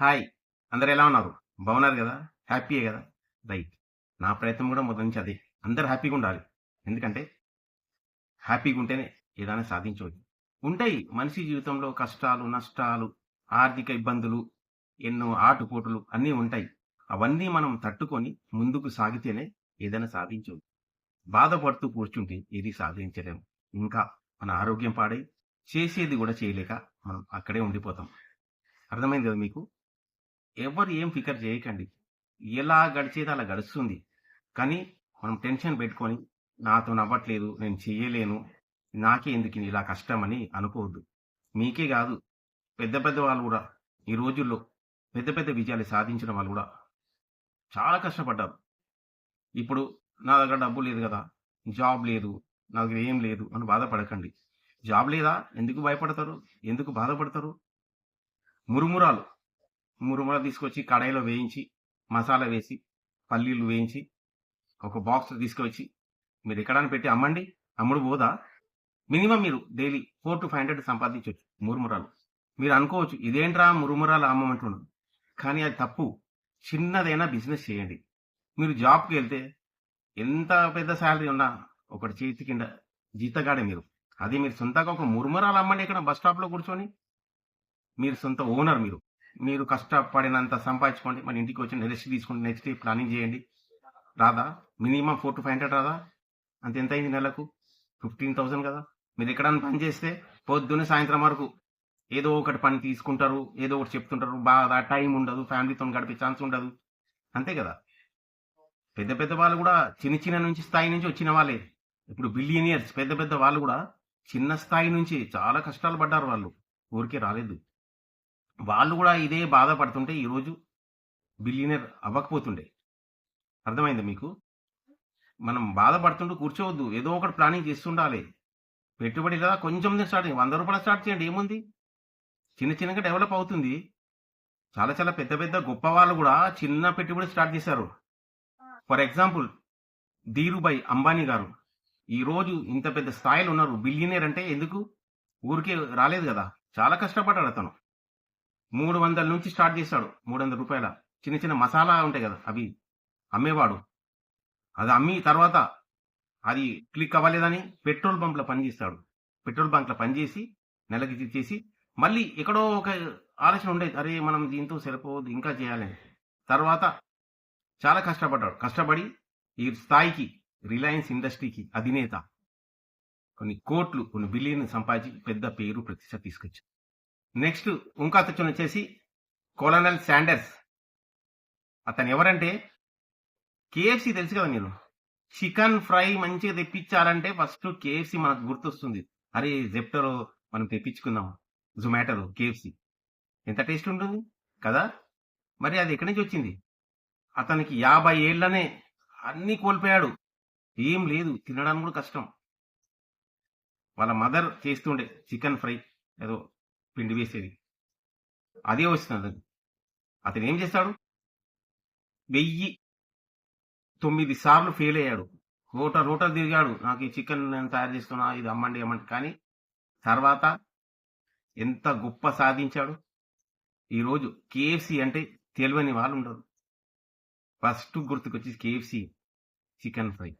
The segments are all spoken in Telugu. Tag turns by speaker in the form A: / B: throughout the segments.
A: హాయ్. అందరు ఎలా ఉన్నారు? బాగున్నారు కదా? హ్యాపీయే కదా? రైట్. నా ప్రయత్నం కూడా మొదటి నుంచి అదే. అందరు హ్యాపీగా ఉండాలి. ఎందుకంటే హ్యాపీగా ఉంటేనే ఏదైనా సాధించవచ్చు. ఉంటాయి మనిషి జీవితంలో కష్టాలు నష్టాలు ఆర్థిక ఇబ్బందులు ఎన్నో ఆటుపోటులు అన్నీ ఉంటాయి. అవన్నీ మనం తట్టుకొని ముందుకు సాగితేనే ఏదైనా సాధించవచ్చు. బాధపడుతూ కూర్చుంటే ఏది సాధించలేము ఇంకా మన ఆరోగ్యం పాడై చేసేది కూడా చేయలేక మనం అక్కడే ఉండిపోతాం. అర్థమైంది కదా మీకు? ఎవరు ఏం ఫికర్ చేయకండి. ఎలా గడిచేది అలా గడుస్తుంది. కానీ మనం టెన్షన్ పెట్టుకొని నాతో నవ్వట్లేదు నేను చేయలేను నాకే ఎందుకు ఇలా కష్టం అని అనుకోవద్దు. మీకే కాదు పెద్ద పెద్ద వాళ్ళు కూడా ఈ రోజుల్లో పెద్ద పెద్ద విజయాలు సాధించిన వాళ్ళు కూడా చాలా కష్టపడ్డారు. ఇప్పుడు నా దగ్గర డబ్బు లేదు కదా జాబ్ లేదు నా దగ్గర ఏం లేదు అని బాధపడకండి. జాబ్ లేదా? ఎందుకు భయపడతారు? ఎందుకు బాధపడతారు? మురుమురాలు. మురుమల తీసుకొచ్చి కడాయిలో వేయించి మసాలా వేసి పల్లీలు వేయించి ఒక బాక్స్ తీసుకొచ్చి మీరు ఎక్కడానికి పెట్టి అమ్మండి అమ్ముడు పోదా? మినిమం మీరు daily four to five hundred సంపాదించవచ్చు మురుమురాలు. మీరు అనుకోవచ్చు ఇదేంట్రా మురుమురాలు అమ్మమంటున్నాను కానీ అది తప్పు. చిన్నదైనా బిజినెస్ చేయండి. మీరు జాబ్కి వెళ్తే ఎంత పెద్ద శాలరీ ఉన్నా ఒకటి చేతి కింద జీతగాడే మీరు. అది మీరు సొంతగా ఒక మురుమురాలు అమ్మండి ఇక్కడ బస్ స్టాప్లో కూర్చొని. మీరు సొంత ఓనర్ మీరు. మీరు కష్టపడినంత సంపాదించుకోండి. మన ఇంటికి వచ్చి రెస్ట్ తీసుకోండి నెక్స్ట్ డే ప్లానింగ్ చేయండి. రాదా? Minimum four to five hundred రాదా? అంత ఎంత అయింది నెలకు? ఫిఫ్టీన్ థౌసండ్ కదా. మీరు ఎక్కడైనా పని చేస్తే పొద్దున్నే సాయంత్రం వరకు ఏదో ఒకటి పని తీసుకుంటారు ఏదో ఒకటి చెప్తుంటారు. బాగా టైం ఉండదు ఫ్యామిలీతో గడిపే ఛాన్స్ ఉండదు. అంతే కదా? పెద్ద పెద్ద వాళ్ళు కూడా చిన్న చిన్న నుంచి స్థాయి నుంచి వచ్చిన వాళ్ళే. ఇప్పుడు బిలియనియర్స్ పెద్ద పెద్ద వాళ్ళు కూడా చిన్న స్థాయి నుంచి చాలా కష్టాలు పడ్డారు వాళ్ళు. ఊరికే రాలేదు. వాళ్ళు కూడా ఇదే బాధపడుతుంటే ఈరోజు బిలియనర్ అవ్వకపోతుండే. అర్థమైంది మీకు? మనం బాధపడుతుంటూ కూర్చోవద్దు. ఏదో ఒకటి ప్లానింగ్ చేస్తుండాలి. పెట్టుబడి కదా కొంచెం స్టార్ట్ వంద రూపాయలు స్టార్ట్ చేయండి. ఏముంది? చిన్న చిన్నగా డెవలప్ అవుతుంది. చాలా చాలా పెద్ద పెద్ద గొప్ప వాళ్ళు కూడా చిన్న పెట్టుబడి స్టార్ట్ చేశారు. ఫర్ ఎగ్జాంపుల్ ధీరుభాయ్ అంబానీ గారు. ఈరోజు ఇంత పెద్ద స్థాయిలో ఉన్నారు. బిలియనర్ అంటే ఎందుకు? ఊరికే రాలేదు కదా. చాలా కష్టపడ్డాడు అతను. మూడు వందల నుంచి స్టార్ట్ చేశాడు. మూడు వందల రూపాయల. చిన్న చిన్న మసాలా ఉంటాయి కదా అవి అమ్మేవాడు. అది అమ్మి తర్వాత అది క్లిక్ అవ్వలేదని పెట్రోల్ బంక్లో పనిచేస్తాడు. పెట్రోల్ బంక్లో పనిచేసి నెలకి తెచ్చేసి మళ్ళీ ఎక్కడో ఒక ఆలోచన ఉండేది. అరే మనం దీంతో సరిపోదు ఇంకా చేయాలని తర్వాత చాలా కష్టపడ్డాడు. కష్టపడి ఈ స్థాయికి రిలయన్స్ ఇండస్ట్రీకి అధినేత. కొన్ని కోట్లు కొన్ని బిలియన్ సంపాదించి పెద్ద పేరు ప్రతిష్ట తీసుకొచ్చాడు. నెక్స్ట్ ఇంకా అతను వచ్చేసి కొలనల్ శాండర్స్. అతను ఎవరంటే కేఎఫ్సి తెలుసు కదా మీరు చికెన్ ఫ్రై మంచిగా తెప్పించాలంటే ఫస్ట్ కేఎఫ్సి మనకు గుర్తొస్తుంది. అరే జెప్టోలో మనం తెప్పించుకుందాం. జొమాటోలో కేఎఫ్సి. ఎంత టేస్ట్ ఉంటుంది? కదా? మరి అది ఎక్కడి నుంచి వచ్చింది? అతనికి యాభై ఏళ్ళనే అన్ని కోల్పోయాడు. ఏం లేదు తినడానికి కూడా కష్టం. వాళ్ళ మదర్ చేస్తుండే చికెన్ ఫ్రై. ఏదో పిండి వేసేది. అదే వచ్చింది అతను ఏం చేస్తాడు? వెయ్యి తొమ్మిది సార్లు ఫెయిల్ అయ్యాడు. రోట రోట తిరిగాడు. నాకు ఈ చికెన్ నేను తయారు చేస్తున్నా ఇది అమ్మండి అమ్మండి. కానీ తర్వాత ఎంత గొప్ప సాధించాడు? ఈరోజు కేఎఫ్సి అంటే తెలియని వాళ్ళు ఉండరు. ఫస్ట్ గుర్తుకొచ్చి కేఎఫ్సి చికెన్ ఫ్రై.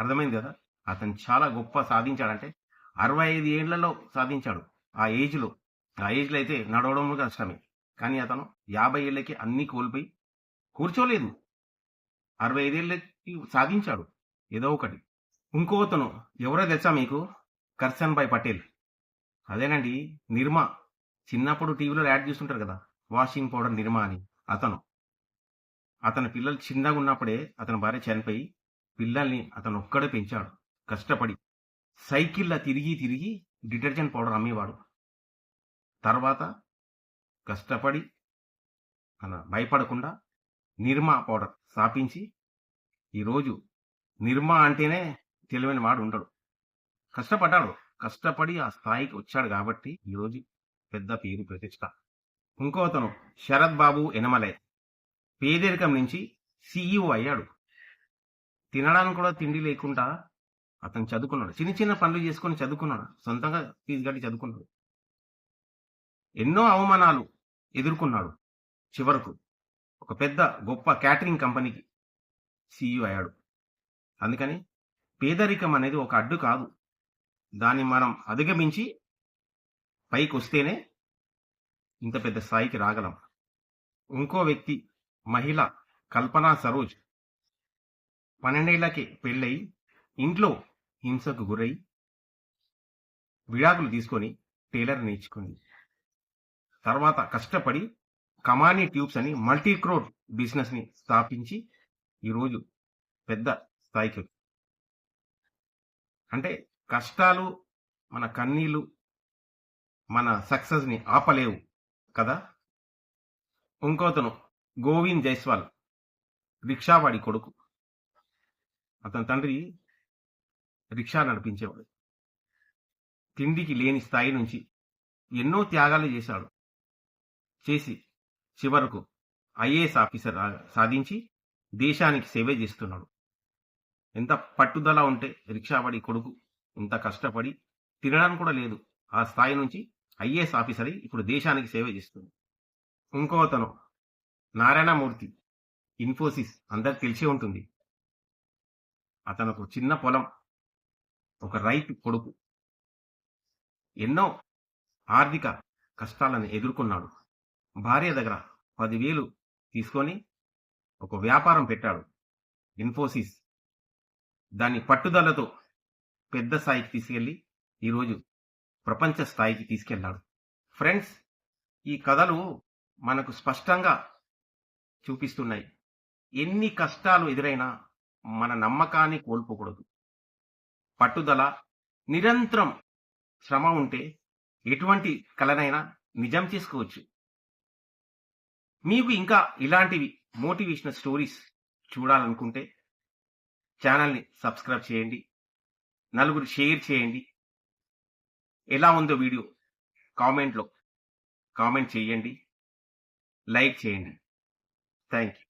A: అర్థమైంది కదా? అతను చాలా గొప్ప సాధించాడంటే అరవై ఐదు ఏళ్ళలో సాధించాడు. ఆ ఏజ్లో ఆ ఏజ్లో అయితే నడవడం కష్టమే. కానీ అతను యాభై ఏళ్ళకి అన్ని కోల్పోయి కూర్చోలేదు. అరవై ఐదేళ్ళకి సాధించాడు ఏదో ఒకటి. ఇంకో అతను ఎవరో తెలుసా మీకు? కర్సన్ భాయ్ పటేల్. అదేనండి నిర్మా. చిన్నప్పుడు టీవీలో యాడ్ చూస్తుంటారు కదా వాషింగ్ పౌడర్ నిర్మా అని అతను. అతని పిల్లలు చిన్నగా ఉన్నప్పుడే అతని భార్య చనిపోయి పిల్లల్ని అతను ఒక్కడే పెంచాడు. కష్టపడి సైకిళ్ళ తిరిగి తిరిగి డిటర్జెంట్ పౌడర్ అమ్మేవాడు. తర్వాత కష్టపడి అలా భయపడకుండా నిర్మా పౌడర్ స్థాపించి ఈరోజు నిర్మా అంటేనే తెలివైన వాడు ఉండడు. కష్టపడ్డాడు. కష్టపడి ఆ స్థాయికి వచ్చాడు కాబట్టి ఈరోజు పెద్ద పేరు ప్రతిష్ట. ఇంకో అతను శరత్ బాబు ఎనమలే పేదరికం నుంచి సీఈఓ అయ్యాడు. తినడానికి కూడా తిండి లేకుండా అతను చదువుకున్నాడు. చిన్న చిన్న పనులు చేసుకొని చదువుకున్నాడు. సొంతంగా ఫీజు కట్టి చదువుకున్నాడు. ఎన్నో అవమానాలు ఎదుర్కొన్నాడు చివరకు. ఒక పెద్ద గొప్ప క్యాటరింగ్ కంపెనీకి సీఈ అయ్యాడు. అందుకని పేదరికం అనేది ఒక అడ్డు కాదు. దాన్ని మనం అధిగమించి పైకి వస్తేనే ఇంత పెద్ద స్థాయికి రాగలం. ఇంకో వ్యక్తి మహిళ కల్పనా సరోజ్ పన్నెండేళ్ళకి పెళ్ళై ఇంట్లో హింసకు గురై విడాకులు తీసుకొని టైలర్ నేర్చుకుంది. తర్వాత కష్టపడి కమానీ ట్యూబ్స్ అని మల్టీ క్రోడ్ బిజినెస్ని స్థాపించి ఈరోజు పెద్ద స్థాయికి అంటే కష్టాలు మన కన్నీళ్ళు మన సక్సెస్ని ఆపలేవు కదా? ఇంకోతను గోవింద్ జైస్వాల్ రిక్షావాడి కొడుకు. అతని తండ్రి రిక్షా నడిపించేవాడు. తిండికి లేని స్థాయి నుంచి ఎన్నో త్యాగాలు చేశాడు. చేసి చివరకు ఐఏఎస్ ఆఫీసర్ సాధించి దేశానికి సేవ చేస్తున్నాడు. ఎంత పట్టుదల ఉంటే రిక్షాపడి కొడుకు ఇంత కష్టపడి తినడానికి కూడా లేదు. ఆ స్థాయి నుంచి ఐఏఎస్ ఆఫీసర్ అయి ఇప్పుడు దేశానికి సేవ చేస్తుంది. ఇంకో అతను నారాయణమూర్తి ఇన్ఫోసిస్ అందరికి తెలిసే ఉంటుంది. అతనకు చిన్న పొలం ఒక రైతు కొడుకు. ఎన్నో ఆర్థిక కష్టాలను ఎదుర్కొన్నాడు. భార్య దగ్గర పదివేలు తీసుకొని ఒక వ్యాపారం పెట్టాడు ఇన్ఫోసిస్. దాన్ని పట్టుదలతో పెద్ద స్థాయికి తీసుకెళ్ళి ఈరోజు ప్రపంచ స్థాయికి తీసుకెళ్ళాడు ఫ్రెండ్స్ ఈ కథలు మనకు స్పష్టంగా చూపిస్తున్నాయి. ఎన్ని కష్టాలు ఎదురైనా మన నమ్మకాన్ని కోల్పోకూడదు. పట్టుదల నిరంతరం శ్రమ ఉంటే ఎటువంటి కలనైనా నిజం చేసుకోవచ్చు. మీకు ఇంకా ఇలాంటివి మోటివేషనల్ స్టోరీస్ చూడాలనుకుంటే ఛానల్ని సబ్స్క్రైబ్ చేయండి. నలుగురు షేర్ చేయండి. ఎలా ఉందో వీడియో కామెంట్లో కామెంట్ చేయండి. లైక్ చేయండి. Thank you.